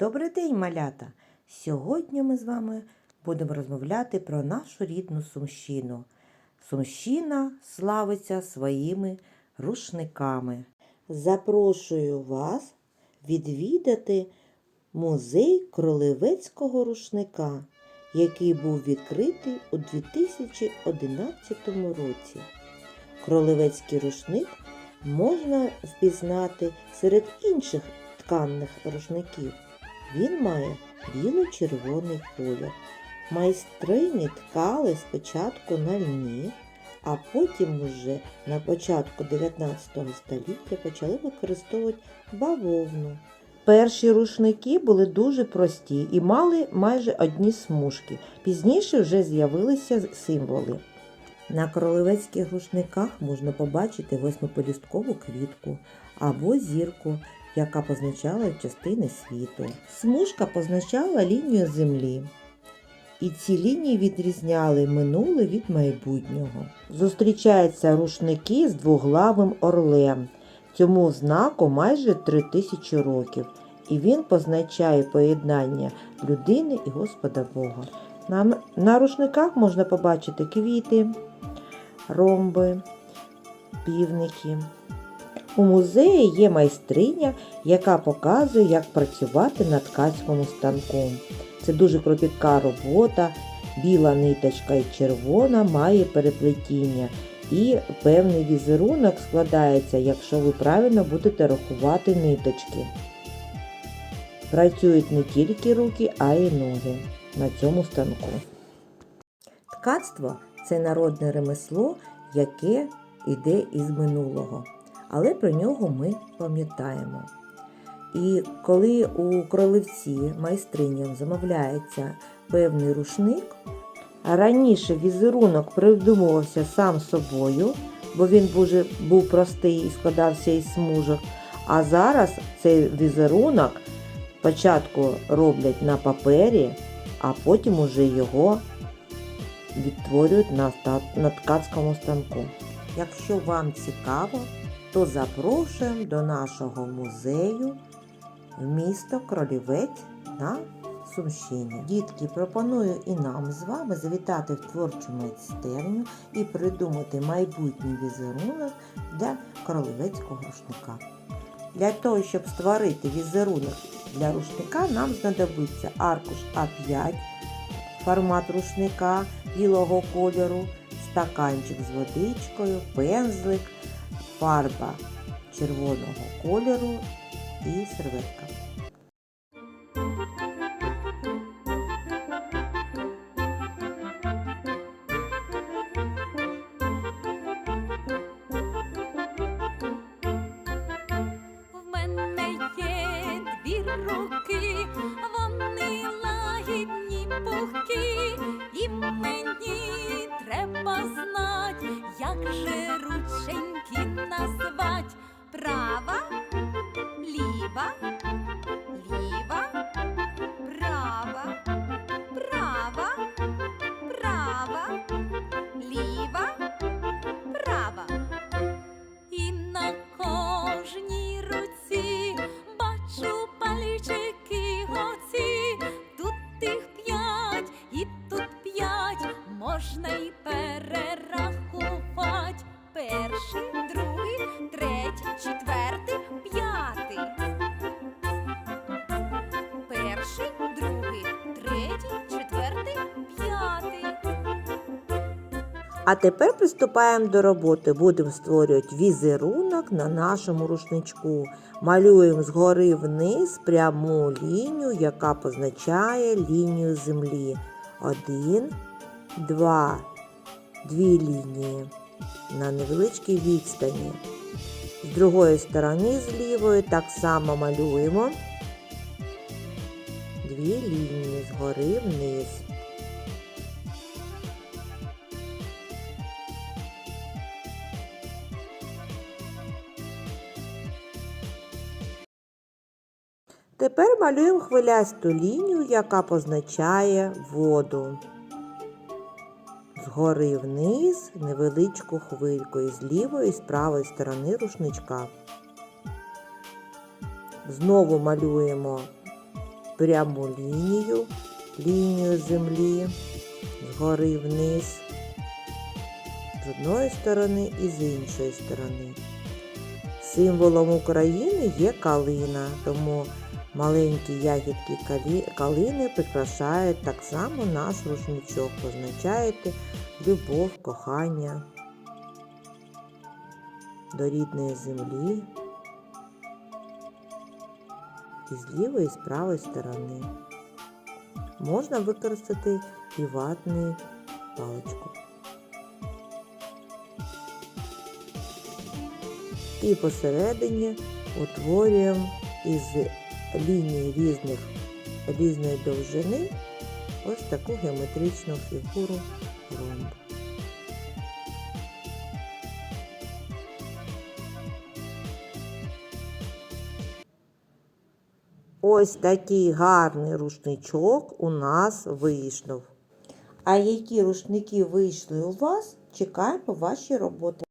Добрий день, малята! Сьогодні ми з вами будемо розмовляти про нашу рідну Сумщину. Сумщина славиться своїми рушниками. Запрошую вас відвідати музей кролевецького рушника, який був відкритий у 2011 році. Кролевецький рушник можна впізнати серед інших тканних рушників. Він має біло-червоний колір. Майстрині ткали спочатку на льні, а потім уже на початку 19 століття почали використовувати бавовну. Перші рушники були дуже прості і мали майже одні смужки. Пізніше вже з'явилися символи. На королевецьких рушниках можна побачити восьмиполісткову квітку або зірку, яка позначала частини світу. Смужка позначала лінію землі. І ці лінії відрізняли минуле від майбутнього. Зустрічаються рушники з двоглавим орлем. Цьому знаку майже три тисячі років, і він позначає поєднання людини і Господа Бога. На, на рушниках можна побачити квіти, ромби, півники. У музеї є майстриня, яка показує, як працювати на ткацькому станку. Це дуже кропітка робота, біла ниточка і червона має переплетіння. І певний візерунок складається, якщо ви правильно будете рахувати ниточки. Працюють не тільки руки, а й ноги на цьому станку. Ткацтво це народне ремесло, яке йде із минулого, але про нього ми пам'ятаємо. І коли у кролевці майстриням замовляється певний рушник, раніше візерунок придумувався сам собою, бо він був простий і складався із смужок. А зараз цей візерунок спочатку роблять на папері, а потім уже його відтворюють на ткацькому станку. Якщо вам цікаво, то запрошуємо до нашого музею в місто Кролівець на Сумщині. Дітки, пропоную і нам з вами завітати в творчу майстерню і придумати майбутній візерунок для королевецького рушника. Для того, щоб створити візерунок для рушника, нам знадобиться аркуш А5, формат рушника білого кольору, стаканчик з водичкою, пензлик, фарба червоного кольору і серветка. В мене є дві руки, вони лагідні пухкі, і мені треба знать, як же рученьки назвать. Права, ліва, ліва, права, права, права, ліва, права. І на кожній руці бачу пальчики оці. Тут тих п'ять і тут п'ять можна й Перший, другий, третій, четвертий, п'ятий. А тепер приступаємо до роботи. Будемо створювати візерунок на нашому рушничку. Малюємо згори вниз пряму лінію, яка позначає лінію землі. Один, два, дві лінії на невеличкій відстані. З другої сторони, з лівої, так само малюємо дві лінії згори вниз. Тепер малюємо хвилясту лінію, яка позначає воду. Згори вниз невеличку хвильку і з лівої і з правої сторони рушничка. Знову малюємо пряму лінію, лінію землі згори вниз, з одної сторони і з іншої сторони. Символом України є калина, тому маленькі ягідки калини прикрашають так само наш рушничок, позначаєте любов, кохання до рідної землі і з лівої і з правої сторони. Можна використати і ватну паличку. І посередині утворюємо із ліній різних, різної довжини ось таку геометричну фігуру ромб. Ось такий гарний рушничок у нас вийшов. А які рушники вийшли у вас, чекаємо ваші роботи.